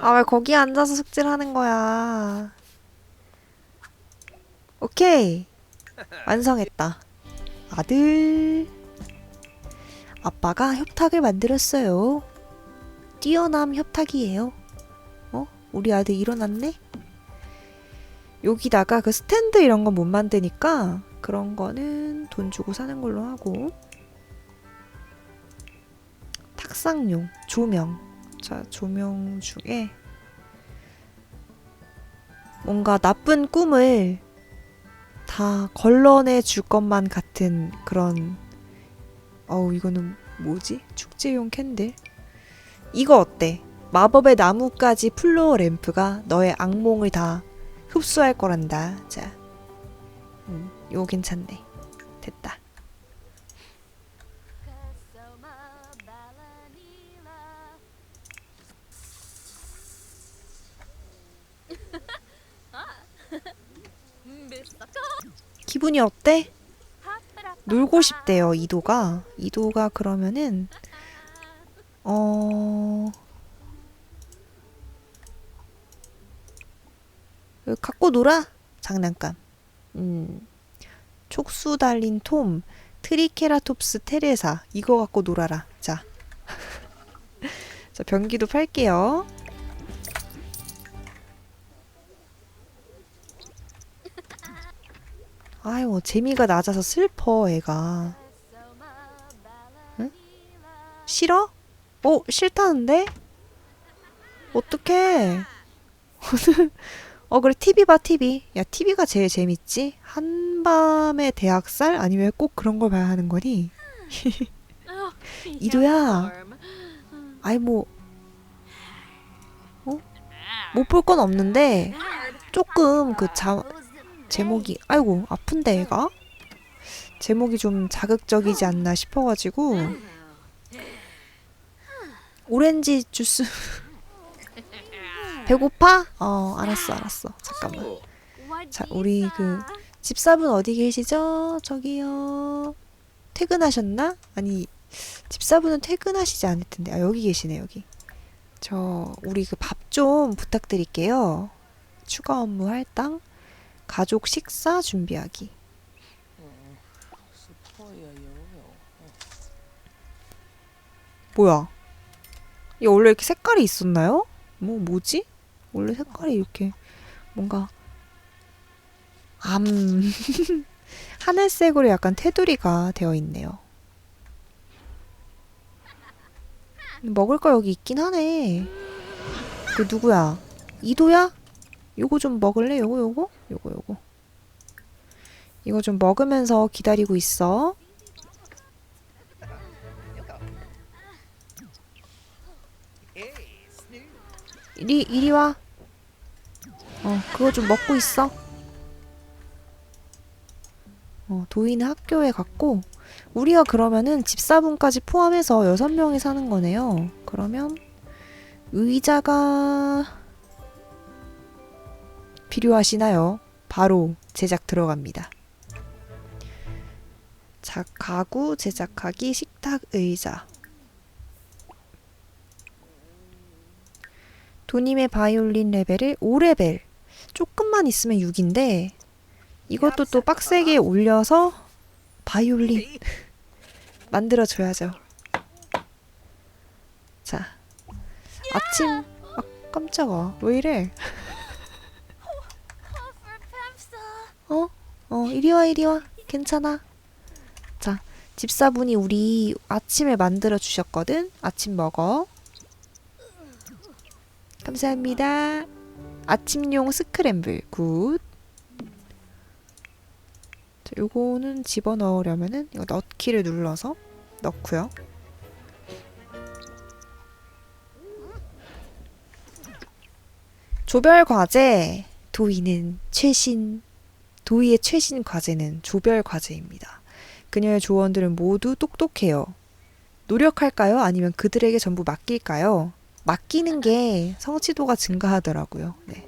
아, 왜 거기 앉아서 숙제를 하는 거야? 오케이. 완성했다. 아들. 아빠가 협탁을 만들었어요. 뛰어남 협탁이에요. 어? 우리 아들 일어났네? 여기다가 그 스탠드 이런 건 못 만드니까 그런 거는 돈 주고 사는 걸로 하고 탁상용, 조명. 자, 조명 중에 뭔가 나쁜 꿈을 다 걸러내 줄 것만 같은 그런 어우 이거는 뭐지? 축제용 캔들 이거 어때? 마법의 나무까지 플로어 램프가 너의 악몽을 다 흡수할 거란다 자 음, 이거 괜찮네 됐다 기분이 어때? 놀고 싶대요 이도가. 이도가 그러면은 어 갖고 놀아? 장난감. 음. 촉수 달린 톰 트리케라톱스 테레사. 이거 갖고 놀아라. 자, 자 변기도 팔게요 아유 재미가 낮아서 슬퍼 애가 응? 싫어? 어 싫다는데? 어떡해 어 그래 TV 봐 TV 야 TV가 제일 재밌지 한밤의 대학살 아니면 꼭 그런 걸 봐야 하는 거니 이도야 아이 뭐 어? 못 볼 건 없는데 조금 그 자, 제목이 아이고 아픈데 애가? 제목이 좀 자극적이지 않나 싶어가지고. 오렌지 주스. 배고파? 어 알았어 알았어. 잠깐만. 자 우리 그 집사분 어디 계시죠? 저기요. 퇴근하셨나? 아니 집사분은 퇴근하시지 않을 텐데. 아 여기 계시네 여기. 저 우리 그 밥 좀 부탁드릴게요. 추가 업무 할당 가족 식사 준비하기 뭐야 이게 원래 이렇게 색깔이 있었나요? 뭐 뭐지? 원래 색깔이 이렇게 뭔가 암 하늘색으로 약간 테두리가 되어 있네요. 먹을 거 여기 있긴 하네. 그 누구야? 이도야? 요거 좀 먹을래? 요거 요거? 요거 요거. 이거 좀 먹으면서 기다리고 있어. 이리 이리 와. 어, 그거 좀 먹고 있어. 어, 도희는 학교에 갔고 우리가 그러면은 집사분까지 포함해서 여섯 명이 사는 거네요. 그러면 의자가 필요하시나요? 바로 제작 들어갑니다. 자, 가구 제작하기 식탁 의자. 도님의 바이올린 레벨을 5레벨. 조금만 있으면 6인데 이것도 또 빡세게 올려서 바이올린 만들어 줘야죠. 자. 아침 아 깜짝아. 왜 이래? 어? 어, 이리 와, 이리 와. 괜찮아. 자, 집사분이 우리 아침을 만들어 주셨거든. 아침 먹어. 감사합니다. 아침용 스크램블 굿. 자, 요거는 집어 넣으려면은 이거 넣기를 눌러서 넣고요. 조별 과제 도희는 최신 도희의 최신 과제는 조별 과제입니다. 그녀의 조언들은 모두 똑똑해요. 노력할까요? 아니면 그들에게 전부 맡길까요? 맡기는 게 성취도가 증가하더라고요. 네.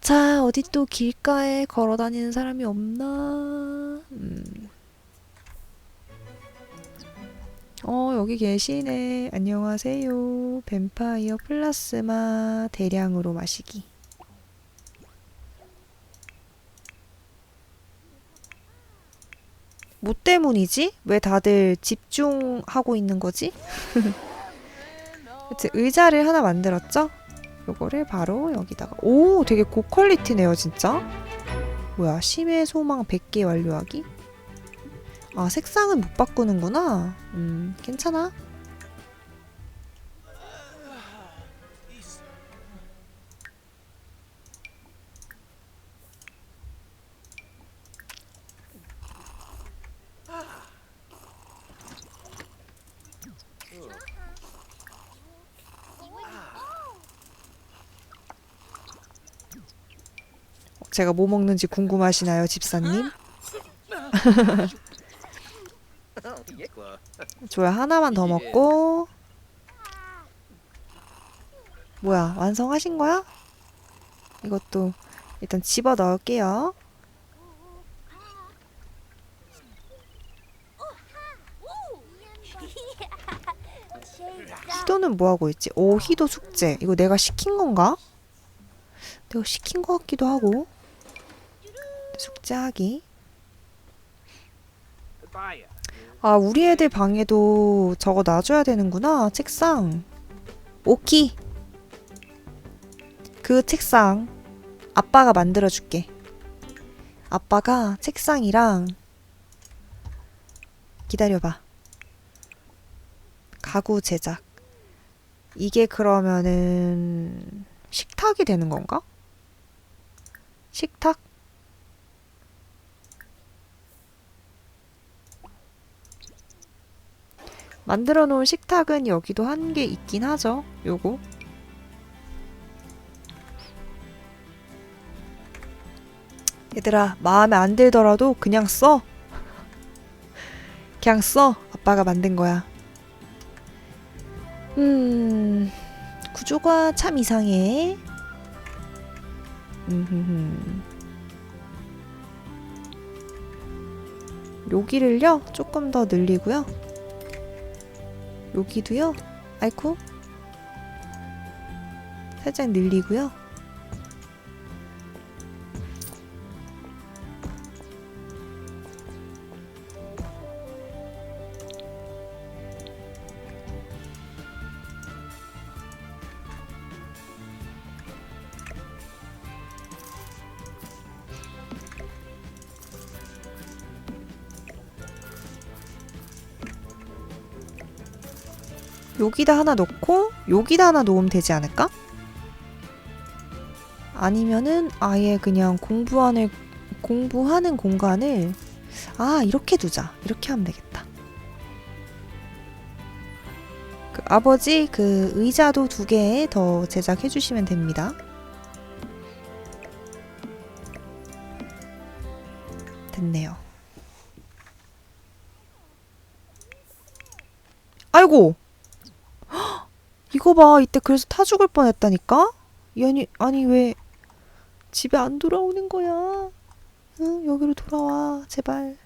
자, 어디 또 길가에 걸어 다니는 사람이 없나? 음. 어, 여기 계시네. 안녕하세요. 뱀파이어 플라스마 대량으로 마시기. 뭐 때문이지? 왜 다들 집중하고 있는 거지? 의자를 하나 만들었죠? 요거를 바로 여기다가. 오, 되게 고퀄리티네요, 진짜. 뭐야, 심해 소망 100개 완료하기? 아, 색상은 못 바꾸는구나. 음, 괜찮아. 제가 뭐 먹는지 궁금하시나요, 집사님? 좋아요. 하나만 더 먹고. 뭐야, 완성하신 거야? 이것도 일단 집어 넣을게요. 희도는 뭐 하고 있지? 오, 희도 숙제. 이거 내가 시킨 건가? 내가 시킨 것 같기도 하고. 숙제하기. 아, 우리 애들 방에도 저거 놔줘야 되는구나. 책상. 오키. 그 책상. 아빠가 만들어줄게. 아빠가 책상이랑 기다려봐. 가구 제작. 이게 그러면은 식탁이 되는 건가? 식탁? 만들어 놓은 식탁은 여기도 한 개 있긴 하죠. 요거. 얘들아, 마음에 안 들더라도 그냥 써. 그냥 써. 아빠가 만든 거야. 음, 구조가 참 이상해. 음흠흠. 여기를요, 조금 더 늘리고요. 여기도요. 아이쿠. 살짝 늘리고요. 여기다 하나 놓고 여기다 하나 놓으면 되지 않을까? 아니면은 아예 그냥 공부하는 공부하는 공간을 아 이렇게 두자 이렇게 하면 되겠다. 그 아버지 그 의자도 두 개 더 제작해 주시면 됩니다. 됐네요. 아이고 이거 봐, 이때 그래서 타 죽을 뻔했다니까? 이 아니, 아니 왜 집에 안 돌아오는 거야? 응, 여기로 돌아와, 제발.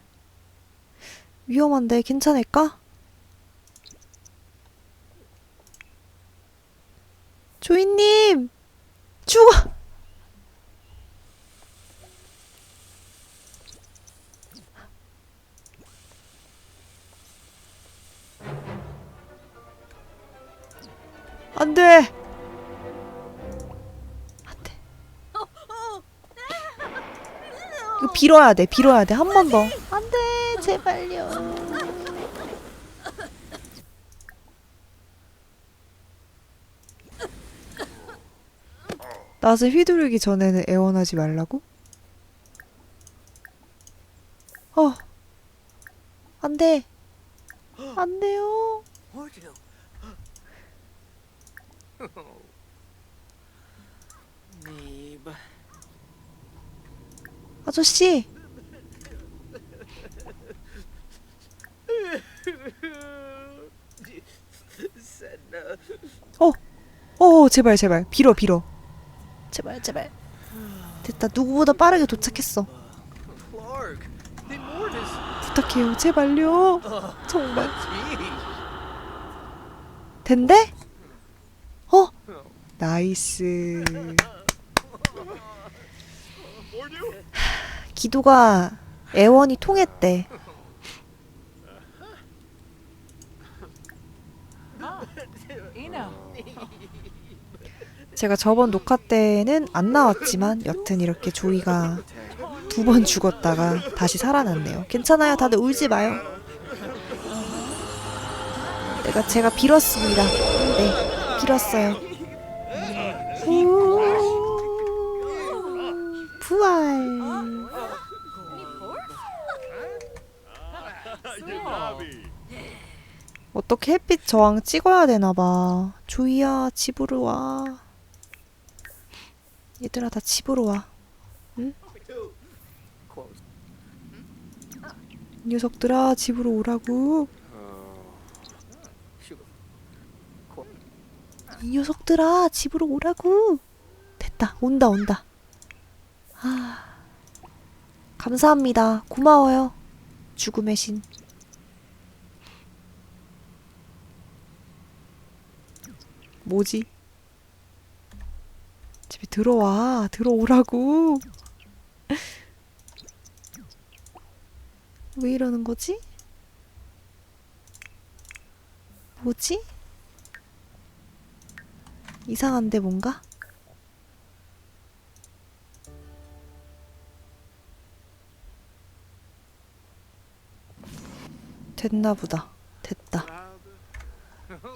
위험한데 괜찮을까? 조이님, 죽어. 안 돼! 안 돼. 이거 빌어야 돼, 빌어야 돼. 한 번 더. 안 돼, 제발요. 낯을 휘두르기 전에는 애원하지 말라고? 어. 안 돼. 안 돼요. 아저씨. Senna. 어, 제발, 제발. 빌어, 빌어. 제발, 제발. 됐다. 누구보다 빠르게 도착했어. Clark. The Mortis. 부탁해요. 제발요. 정말. Gee. 된대? 어? 나이스. 하, 기도가 애원이 통했대. 제가 저번 녹화 때는 안 나왔지만 여튼 이렇게 조이가 두 번 죽었다가 다시 살아났네요. 괜찮아요. 다들 울지 마요. 내가 제가 빌었습니다. 네, 빌었어요. 우- 부활. 어떻게 햇빛 저항 찍어야 되나 봐. 조이야, 집으로 와. 얘들아, 다 집으로 와. 이 녀석들아, 집으로 오라고. 이 녀석들아, 집으로 오라고. 됐다. 온다, 온다. 아. 감사합니다. 고마워요. 죽음의 신. 뭐지? 집에 들어와. 들어오라고. 왜 이러는 거지? 뭐지? 이상한데 뭔가? 됐나 보다. 됐다.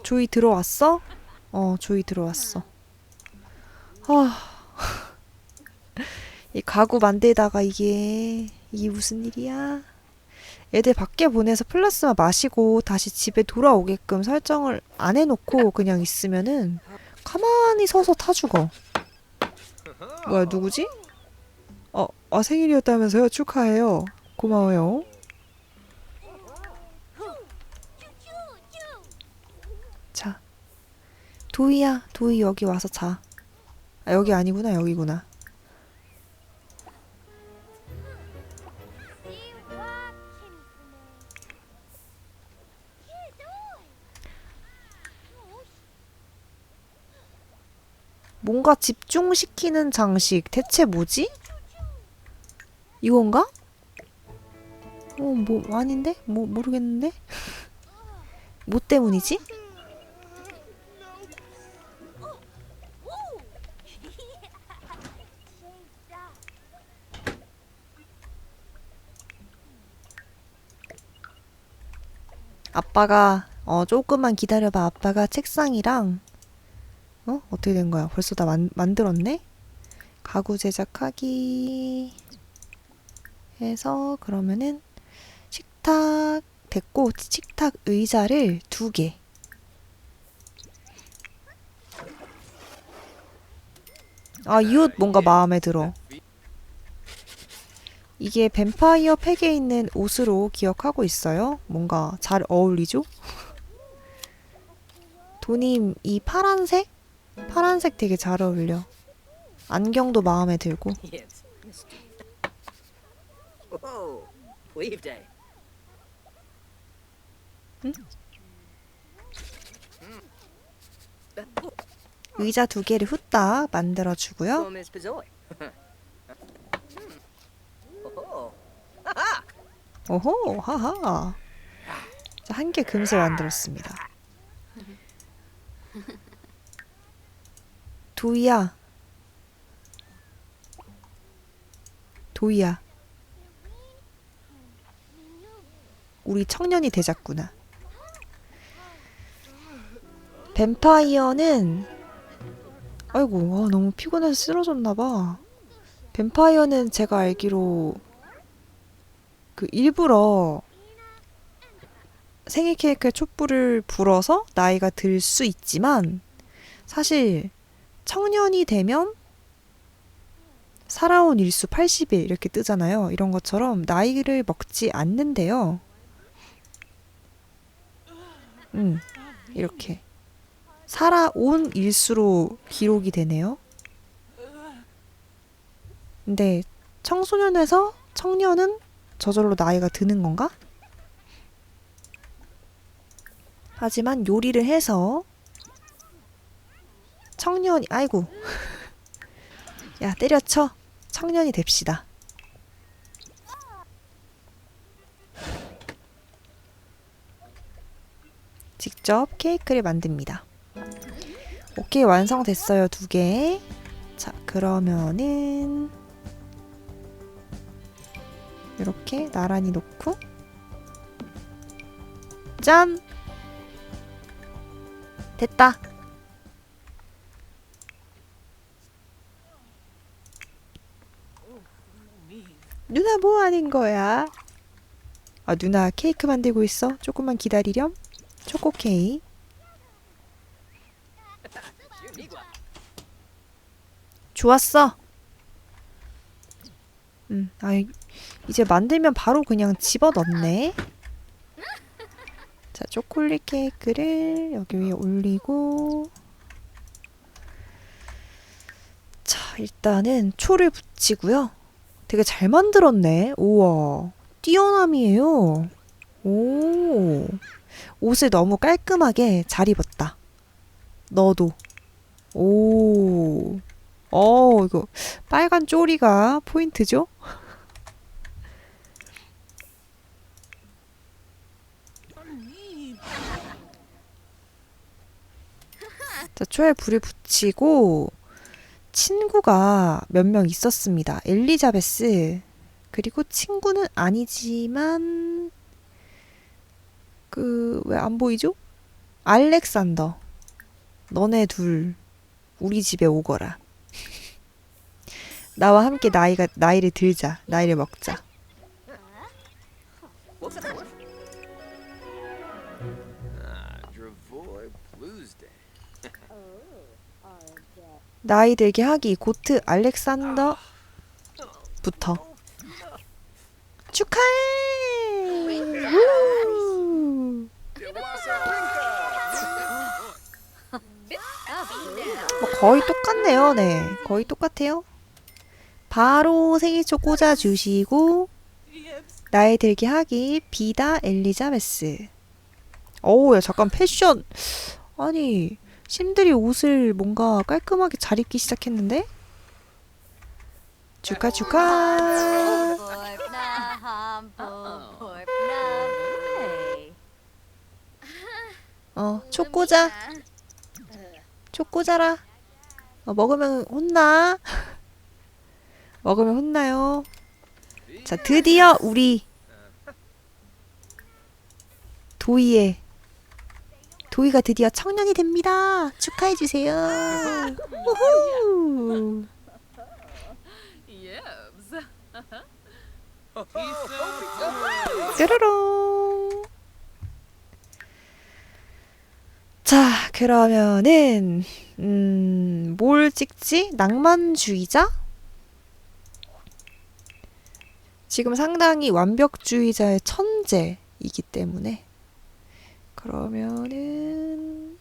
조이 들어왔어? 어, 조이 들어왔어. 아. 이 가구 만들다가 이게 이게 무슨 일이야? 애들 밖에 보내서 플라스마 마시고 다시 집에 돌아오게끔 설정을 안 해놓고 그냥 있으면은 가만히 서서 타 죽어. 뭐야 누구지? 어, 아 생일이었다면서요? 축하해요. 고마워요. 자, 도희야, 도희 여기 와서 자. 아, 여기 아니구나, 여기구나. 뭔가 집중시키는 장식 대체 뭐지? 이건가? 어, 뭐 아닌데? 뭐 모르겠는데? 뭐 때문이지? 아빠가 어 조금만 기다려봐. 아빠가 책상이랑 어 어떻게 된 거야? 벌써 다 만, 만들었네? 가구 제작하기 해서 그러면은 식탁 됐고 식탁 의자를 두 개. 아, 이 옷 뭔가 마음에 들어. 이게 뱀파이어 팩에 있는 옷으로 기억하고 있어요. 뭔가 잘 어울리죠? 도님, 이 파란색? 파란색 되게 잘 어울려. 안경도 마음에 들고. Day. 의자 두 개를 후딱 만들어 주고요. 오호, 하하. 자, 한개 금세 만들었습니다. 도희야. 도희야. 우리 청년이 되자꾸나. 뱀파이어는 아이고, 아, 너무 피곤해서 쓰러졌나 봐. 뱀파이어는 제가 알기로 그 일부러 생일 케이크에 촛불을 불어서 나이가 들 수 있지만 사실 청년이 되면 살아온 일수 80일 이렇게 뜨잖아요. 이런 것처럼 나이를 먹지 않는데요. 음, 이렇게 살아온 일수로 기록이 되네요. 근데 청소년에서 청년은 저절로 나이가 드는 건가? 하지만 요리를 해서 청년이 아이고. 야 때려쳐. 청년이 됩시다. 직접 케이크를 만듭니다. 오케이 완성됐어요 두 개 자 그러면은 이렇게 나란히 놓고 짠! 됐다. 누나 뭐 하는 거야? 아 누나 케이크 만들고 있어? 조금만 기다리렴. 초코 케이크. 좋았어 음, 아 이제 만들면 바로 그냥 집어 넣네 자 초콜릿 케이크를 여기 위에 올리고 자 일단은 초를 붙이고요 되게 잘 만들었네. 우와. 뛰어남이에요. 오. 옷을 너무 깔끔하게 잘 입었다. 너도. 오. 어, 이거 빨간 쪼리가 포인트죠? 자, 초에 불을 붙이고 친구가 몇 명 있었습니다. 엘리자베스 그리고 친구는 아니지만 그 왜 안 보이죠? 알렉산더 너네 둘 우리 집에 오거라. 나와 함께 나이가 나이를 들자. 나이를 먹자. 나이 들게 하기 고트 알렉산더 부터 축하해. 거의 똑같네요. 네. 거의 똑같아요. 바로 생일초 꽂아 주시고 나이 들게 하기 비다 엘리자베스. 어우, 야 잠깐 패션 아니 심들이 옷을 뭔가 깔끔하게 잘 입기 시작했는데? 축하 축하. 어, 초 꽂아. 초 꽂아라. 어, 먹으면 혼나. 먹으면 혼나요. 자, 드디어 우리 도희의 도희가 드디어 청년이 됩니다. 축하해 주세요. 우후. 뾰로롱. 자, 그러면은 음, 뭘 찍지? 낭만주의자? 지금 상당히 완벽주의자의 천재이기 때문에 그러면은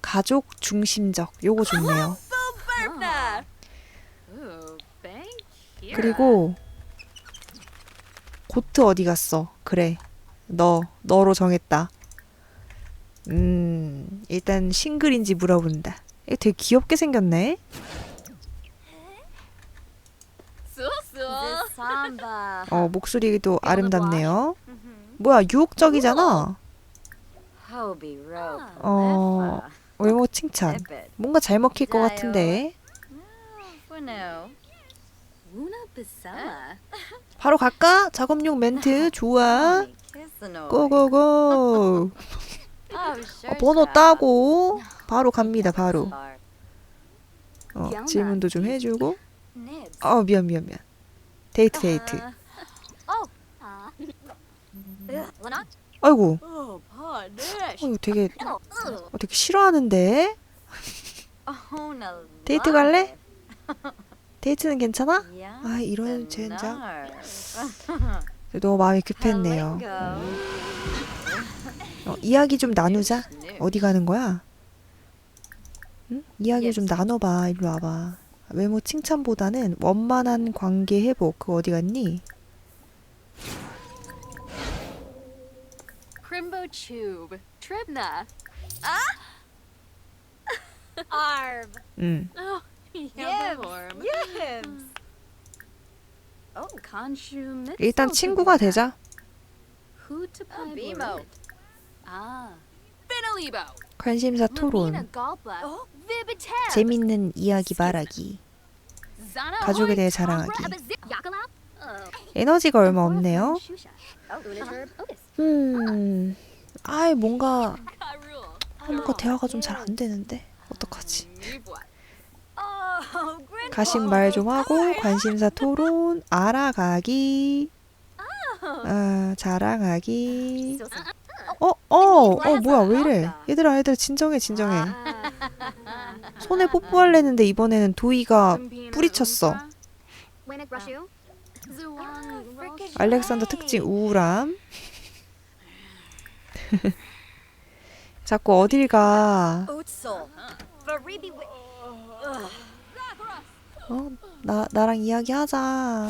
가족 중심적 요거 좋네요. 그리고 고트 어디 갔어? 그래. 너 너로 정했다. 음, 일단 싱글인지 물어본다. 이거 되게 귀엽게 생겼네. 어, 목소리도 아름답네요. 뭐야, 유혹적이잖아. 어, 외모 칭찬. 뭔가 잘 먹힐 것 같은데. 바로 갈까? 작업용 멘트 좋아. 고고고. 어, 번호 따고 바로 갑니다. 바로. 어, 질문도 좀 해주고. 어, 미안 미안 미안. 데이트 데이트. 아이고, 어, 이거 되게 어, 되게 싫어하는데. 데이트 갈래? 데이트는 괜찮아? 아, 이런 젠장. 너무 마음이 급했네요. 어, 이야기 좀 나누자. 어디 가는 거야? 응? 이야기 좀 나눠봐. 일로 와봐. 외모 칭찬보다는 원만한 관계 회복. 그거 어디 갔니? Crimbo Tube. Tribna. 음. Oh, Yibs. Yibs. Oh, Khonshu 일단 친구가 되자. Who to play Bimo. Ah. 관심사 토론. Oh. 재밌는 이야기 말하기. 가족에 대해 자랑하기. Oh. 에너지가 얼마 없네요. Oh. 음. 아이 뭔가. 뭔가 대화가 좀 잘 안 되는데 어떡하지? Oh. 가신 말좀 하고 관심사 토론 알아가기. 아 자랑하기. 어, 어, 어, 뭐야, 왜 이래? 얘들아, 얘들아, 진정해, 진정해. 손에 뽀뽀하려는데 이번에는 도이가 뿌리쳤어. Rosh. 알렉산더 특징 우울함. 자꾸 어딜 가? 어, 나 나랑 이야기하자.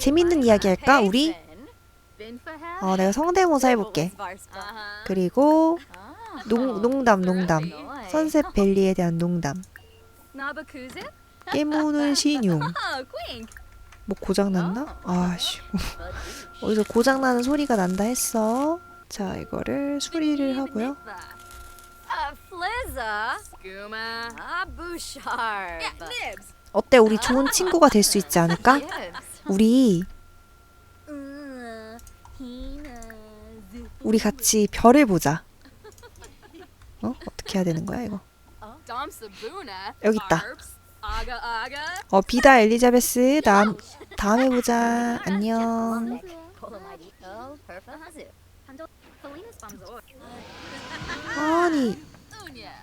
재밌는 이야기 할까, 우리? 어, 내가 성대모사 해볼게. Uh-huh. 그리고 Ah. 농 농담, 농담. 선셋 밸리에 대한 농담. 깨무는 신용. Quink. 뭐 고장 났나? 아씨. 어디서 고장 나는 소리가 난다 했어. 자, 이거를 수리를 하고요. 어때? 우리 좋은 친구가 될 수 있지 않을까? 우리 Uh, 우리 같이 별을 보자. 어? 어떻게 해야 되는 거야, 이거? 여기 있다. 어, 비다 엘리자베스. 다음 다음에 보자. 안녕. Oh. 아니.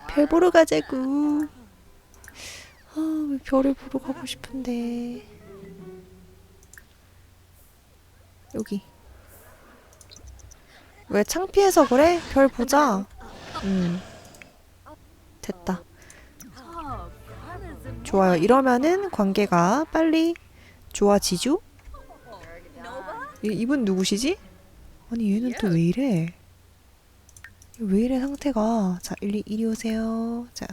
별 보러 가자고. 아, 왜 별을 보러 가고 싶은데. 여기. 왜 창피해서 그래? 별 보자. 음. 됐다. 좋아요. 이러면은 관계가 빨리 좋아지죠? 이, 이분 누구시지? 아니 얘는 또 왜 이래? 왜 이래 상태가? 자 이리 이리 오세요. 자.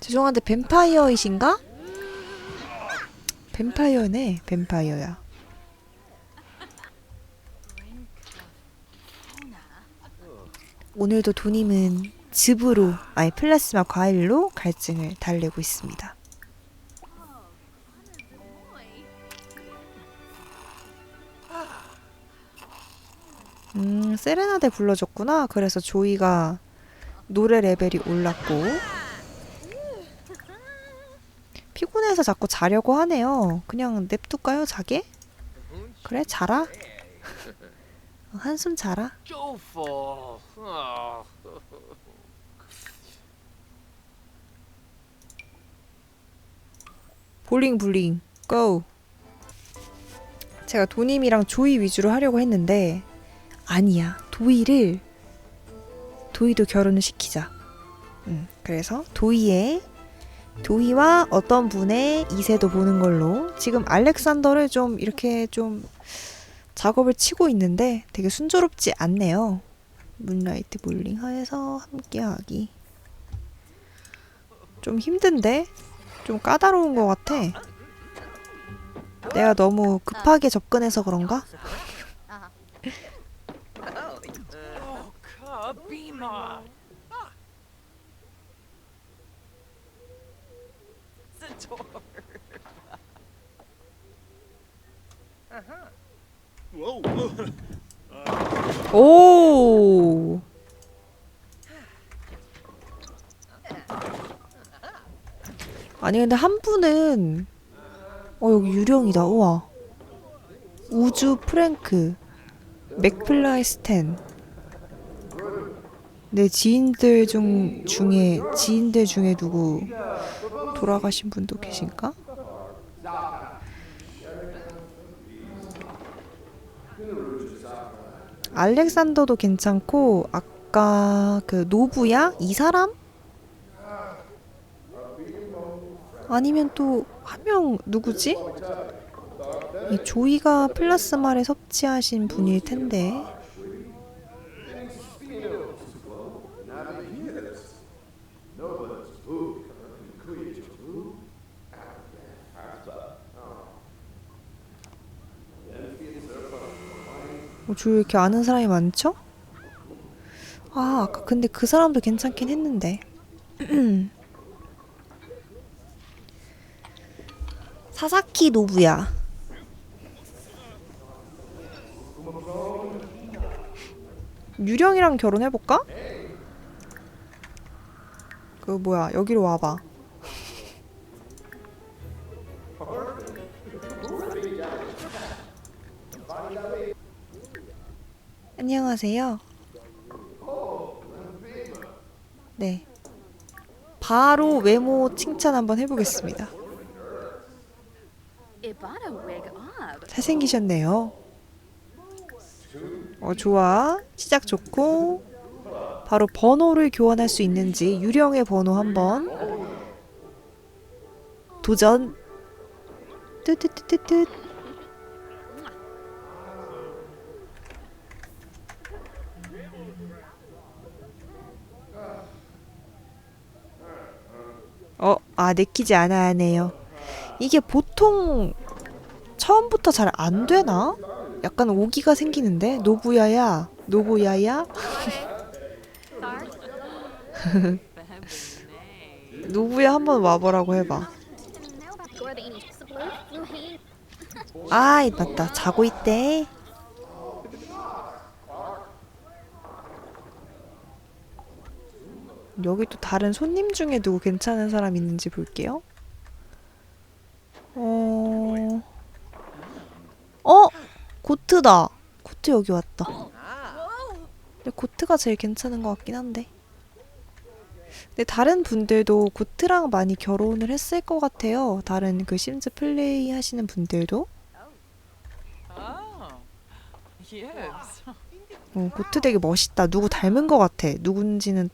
죄송한데 뱀파이어이신가? 뱀파이어네 뱀파이어야. 오늘도 도님은 즙으로 아니 플라스마 과일로 갈증을 달래고 있습니다. 음, 세레나데 불러줬구나. 그래서 조이가 노래 레벨이 올랐고. 피곤해서 자꾸 자려고 하네요. 그냥 냅둘까요, 자게? 그래, 자라. 어, 한숨 자라. 볼링 볼링 고. 제가 도님이랑 조이 위주로 하려고 했는데 아니야. 도이를 도이도 결혼을 시키자. 음, 그래서 도이의 도이와 어떤 분의 이세도 보는 걸로 지금 알렉산더를 좀 이렇게 좀 작업을 치고 있는데 되게 순조롭지 않네요. 문라이트 볼링 하에서 함께하기. 좀 힘든데? 좀 까다로운 것 같아. 내가 너무 급하게 접근해서 그런가? Oh, Kabima. Zator. Whoa. 오. 아니 근데 한 분은 어 여기 유령이다. 우와. 우주 프랭크 맥플라이 스탠 내 지인들 중 중에 지인들 중에 누구 돌아가신 분도 계신가? 알렉산더도 괜찮고 아까 그 노부야 이 사람? 아니면 또 한 명 누구지? 이 조이가 플라스마를 섭취하신 분일 텐데 어, 주위에 이렇게 아는 사람이 많죠? 아, 아까 근데 그 사람도 괜찮긴 했는데. 사사키 노부야. 유령이랑 결혼해볼까? 그 뭐야 여기로 와봐. 안녕하세요. 네. 바로 외모 칭찬 한번 해보겠습니다. 잘생기셨네요. 어, 좋아. 시작 좋고. 바로 번호를 교환할 수 있는지 유령의 번호 한번 도전. 뜨뜨뜨뜨뜨. 어, 아, 내키지 않아 하네요. 이게 보통 처음부터 잘 안 되나? 약간 오기가 생기는데 노부야야 노부야야 노부야 한번 와보라고 해봐. 아이 맞다 자고 있대 여기 또 다른 손님 중에 누구 괜찮은 사람 있는지 볼게요 어... 어? 고트다 고트 여기 왔다 근데 고트가 제일 괜찮은 것 같긴 한데. 근데 다른 분들도 고트랑 많이 결혼을 했을 것 같아요. 다른 그 심즈 플레이 하시는 분들도. Yes. 어, 고트 되게 멋있다. 누구 닮은 것 같아. 누군지는